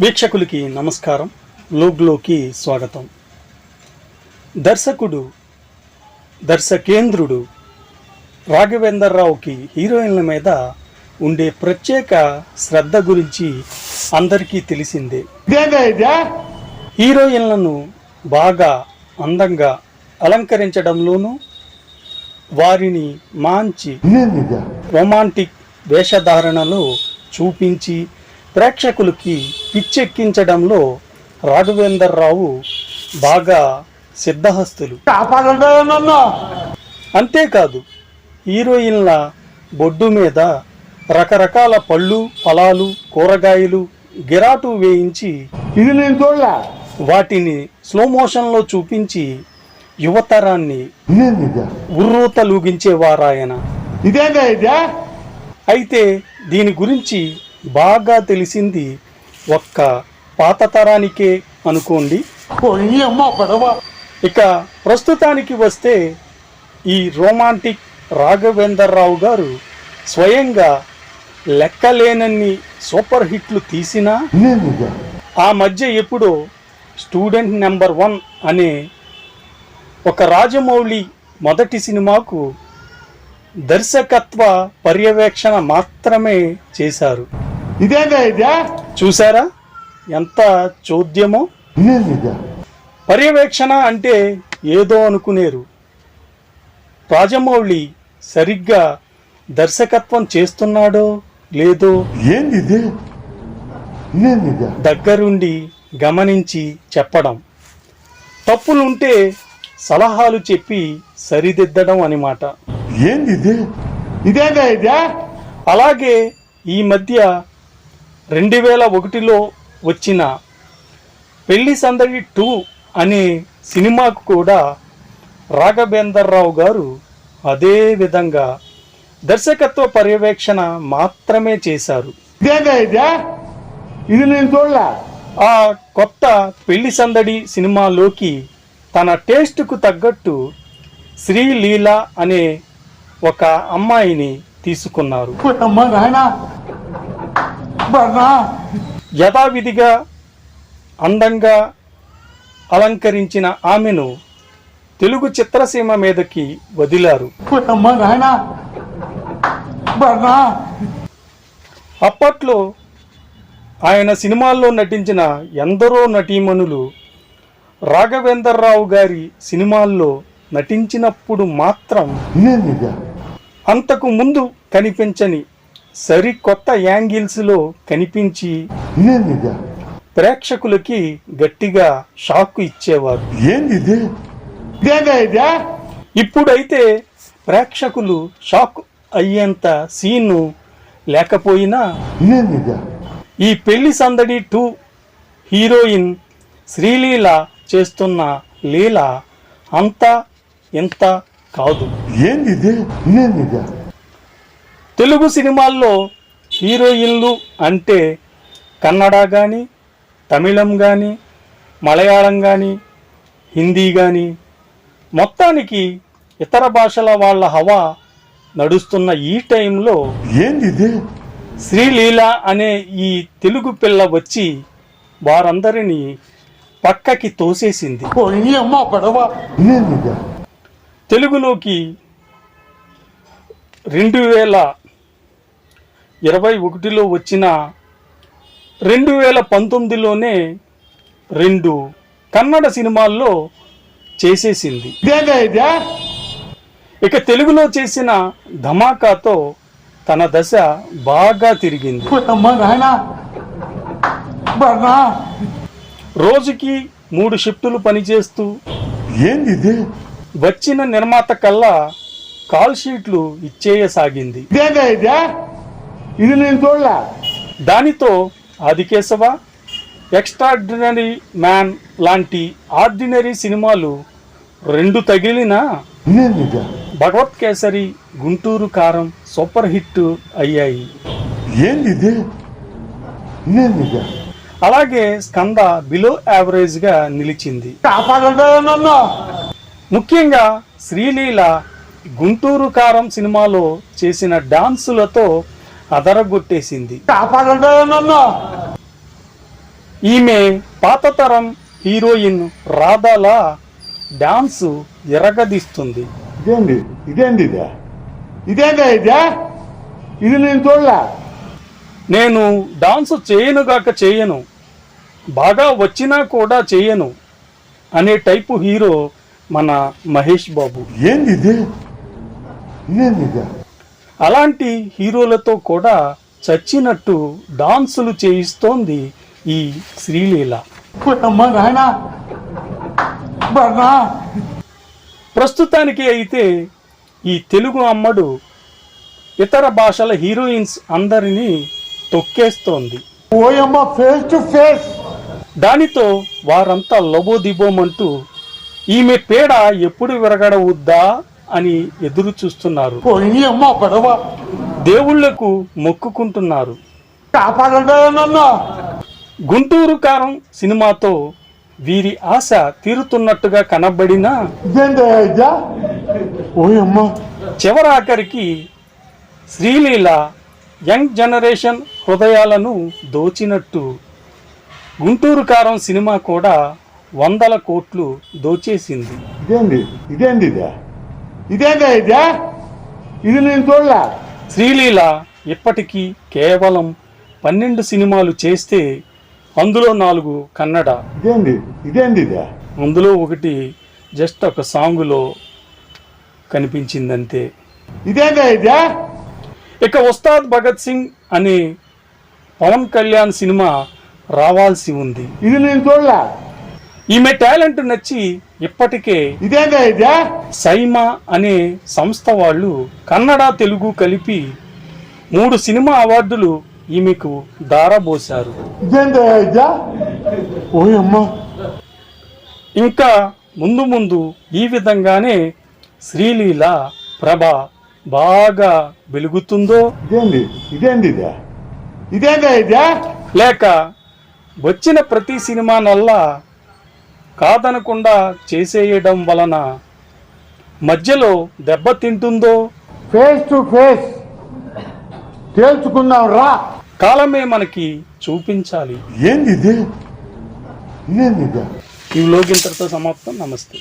వీక్షకులకి నమస్కారం. లోగ్లోకి స్వాగతం. దర్శకుడు దర్శకేంద్రుడు రాఘవేంద్రరావుకి హీరోయిన్ల మీద ఉండే ప్రత్యేక శ్రద్ధ గురించి అందరికీ తెలిసిందే. హీరోయిన్లను బాగా అందంగా అలంకరించడంలోనూ వారిని మంచి రొమాంటిక్ వేషధారణలో చూపించి ప్రేక్షకులకి పిచ్చెక్కించడంలో రాఘవేందర్రావు బాగా సిద్ధహస్తులు. అంతేకాదు హీరోయిన్ల బొడ్డు మీద రకరకాల పళ్ళు ఫలాలు కూరగాయలు గిరాటు వేయించి ఇది నేను చూడలే. వాటిని స్లో మోషన్లో చూపించి యువతరాన్ని ఉర్రూతలూగించేవారాయన. ఇదే? అయితే దీని గురించి బాగా తెలిసింది ఒక్క పాత తరానికే అనుకోండి. ఇక ప్రస్తుతానికి వస్తే ఈ రొమాంటిక్ రాఘవేందర్రావు గారు స్వయంగా లెక్కలేనన్ని సూపర్ హిట్లు తీసినా ఆ మధ్య ఎప్పుడో స్టూడెంట్ నెంబర్ వన్ అనే ఒక రాజమౌళి మొదటి సినిమాకు దర్శకత్వ పర్యవేక్షణ మాత్రమే చేశారు. ఇదేందా ఇదే? చూసారా? ఎంత చోద్యమో? పర్యవేక్షణ అంటే ఏదో అనుకునేరు. రాజమౌళి సరిగ్గా దర్శకత్వం చేస్తున్నాడో లేదో ఏంది దగ్గరుండి గమనించి చెప్పడం. తప్పులుంటే సలహాలు చెప్పి సరిదిద్దడం ఏంది ఇదేందా ఇదే? అలాగే ఈ మధ్య రెండు వేల ఒకటిలో వచ్చిన పెళ్ళి సందడి టూ అనే సినిమాకు కూడా రాఘవేందర్రావు గారు అదే విధంగా దర్శకత్వ పర్యవేక్షణ మాత్రమే చేశారు. ఇదేందా ఇదే? ఇది నేను చూడలే. ఆ కొత్త పెళ్ళి సందడి సినిమాలోకి తన టేస్ట్కు తగ్గట్టు శ్రీలీల అనే ఒక అమ్మాయిని తీసుకున్నారు. యథావిధిగా అందంగా అలంకరించిన ఆమెను తెలుగు చిత్రసీమ మీదకి వదిలారు. అప్పట్లో ఆయన సినిమాల్లో నటించిన ఎందరో నటీమణులు రాఘవేందర్రావు గారి సినిమాల్లో నటించినప్పుడు మాత్రం అంతకు ముందు కనిపించని సరికొత్త యాంగిల్స్లో కనిపించి ప్రేక్షకులకి గట్టిగా షాక్ ఇచ్చేవారు. ఇప్పుడైతే ప్రేక్షకులు షాక్ అయ్యేంత సీను లేకపోయినా ఈ పెళ్ళి సందడి టూ హీరోయిన్ శ్రీలీల చేస్తున్న లీల అంత ఇంత కాదు. ఏంది తెలుగు సినిమాల్లో హీరోయిన్లు అంటే కన్నడ కానీ తమిళం కానీ మలయాళం కానీ హిందీ కానీ మొత్తానికి ఇతర భాషల వాళ్ళ హవా నడుస్తున్న ఈ టైంలో ఏంది శ్రీలీల అనే ఈ తెలుగు పిల్ల వచ్చి వారందరినీ పక్కకి తోసేసింది. తెలుగులోకి రెండు వేల ఇరవై ఒకటిలో వచ్చిన రెండు వేల పంతొమ్మిదిలోనే రెండు కన్నడ సినిమాల్లో చేసేసింది. ఇక తెలుగులో చేసిన ధమాకాతో తన దశ బాగా తిరిగింది. రోజుకి మూడు షిఫ్టులు పనిచేస్తూ ఏంది వచ్చిన నిర్మాత కల్లా కాల్ షీట్లు ఇచ్చేయసాగింది. ఇదే నేను చూడలే. దానితో ఆదికేశవ ఎక్స్ట్రాడినరీ మ్యాన్ లాంటి ఆర్డినరీ సినిమాలు రెండు తగిలినా భగవత్ కేసరి గుంటూరు కారం సూపర్ హిట్ అయ్యాయి. అలాగే స్కంద బిలో యావరేజ్గా నిలిచింది. కాపాడండి నన్ను ముఖ్యంగా శ్రీలీల గుంటూరు కారం సినిమాలో చేసిన డాన్సులతో అదరగొట్టేసింది ఈమె పాతతరం హీరోయిన్ రాధాలా డాన్స్ ఎరగదీస్తుంది. ఇదేంది? ఇదేంది ఇదే? ఇదేందా ఇదే? ఇది నేను చూడలే. నేను డాన్స్ చేయనుగాక చేయను. బాగా వచ్చినా కూడా చేయను అనే టైపు హీరో మన మహేష్ బాబు. ఏంది ఇది? ఇదేంది ఇదే? అలాంటి హీరోలతో కూడా చచ్చినట్టు డాన్సులు చేయిస్తోంది ఈ శ్రీలీల. ప్రస్తుతానికి అయితే ఈ తెలుగు అమ్మడు ఇతర భాషల హీరోయిన్స్ అందరినీ తొక్కేస్తోంది. ఫేస్ టు ఫేస్ దానితో వారంతా లబోదిబోమంటూ ఈమె పేడ ఎప్పుడు విరగడవుద్దా? అని ఎదురు చూస్తున్నారు. దేవుళ్ళకు మొక్కుకుంటున్నారు. గుంటూరు కారం సినిమాతో వీరి ఆశ తీరుతున్నట్టుగా కనబడినా చివరాఖరికి శ్రీలీల యంగ్ జనరేషన్ హృదయాలను దోచినట్టు గుంటూరు కారం సినిమా కూడా వందల కోట్లు దోచేసింది. ఇదేంది? ఇదేంది ఇదే? ఇదేందా ఇదే? ఇది నేను చూడలే. శ్రీలీల ఇప్పటికీ కేవలం పన్నెండు సినిమాలు చేస్తే అందులో నాలుగు కన్నడ. ఇదేంది? ఇదేంది ఇదే? అందులో ఒకటి జస్ట్ ఒక సాంగులో కనిపించిందంతే. ఇదేందా ఇదే? ఇక ఉస్తాద్ భగత్ సింగ్ అనే పవన్ కళ్యాణ్ సినిమా రావాల్సి ఉంది. ఇది నేను చూడలే. ఈమె టాలెంట్ నచ్చి ఇప్పటికే ఇదేందా ఇదే? సైమా అనే సంస్థ వాళ్ళు కన్నడ తెలుగు కలిపి మూడు సినిమా అవార్డులు ఈమెకు దారబోశారు ఇంకా ముందు ముందు ఈ విధంగానే శ్రీలీల ప్రభ బాగా వెలుగుతుందో లేక వచ్చిన ప్రతి సినిమానల్లా కాదనకుండా చేసేయడం వలన మధ్యలో దెబ్బతింటుందో ఫేస్ టు ఫేస్ తేల్చుకుందాం రా. కాలమే మనకి చూపించాలి. ఏంది ఇది ఈ లోకింతటితో సమాప్తం. నమస్తే.